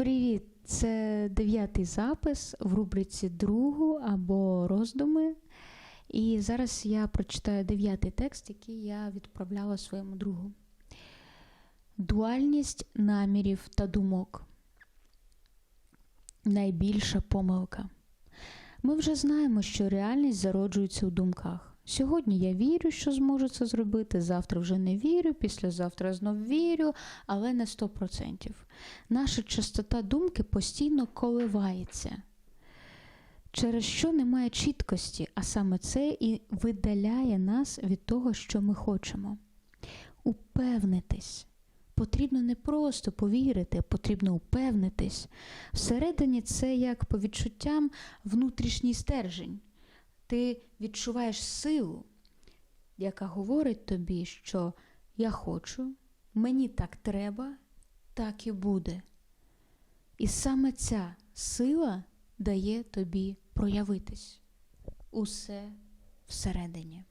Привіт! Це дев'ятий запис в рубриці Другу або роздуми. І зараз я прочитаю дев'ятий текст, який я відправляла своєму другу. Дуальність намірів та думок. Найбільша помилка. Ми вже знаємо, що реальність зароджується у думках. Сьогодні я вірю, що зможу це зробити, завтра вже не вірю, післязавтра знов вірю, але не 100%. Наша частота думки постійно коливається, через що немає чіткості, а саме це і видаляє нас від того, що ми хочемо. Упевнитись. Потрібно не просто повірити, потрібно упевнитись. Всередині це як по відчуттям внутрішній стержень. Ти відчуваєш силу, яка говорить тобі, що я хочу, мені так треба, так і буде. І саме ця сила дає тобі проявитись. Усе всередині.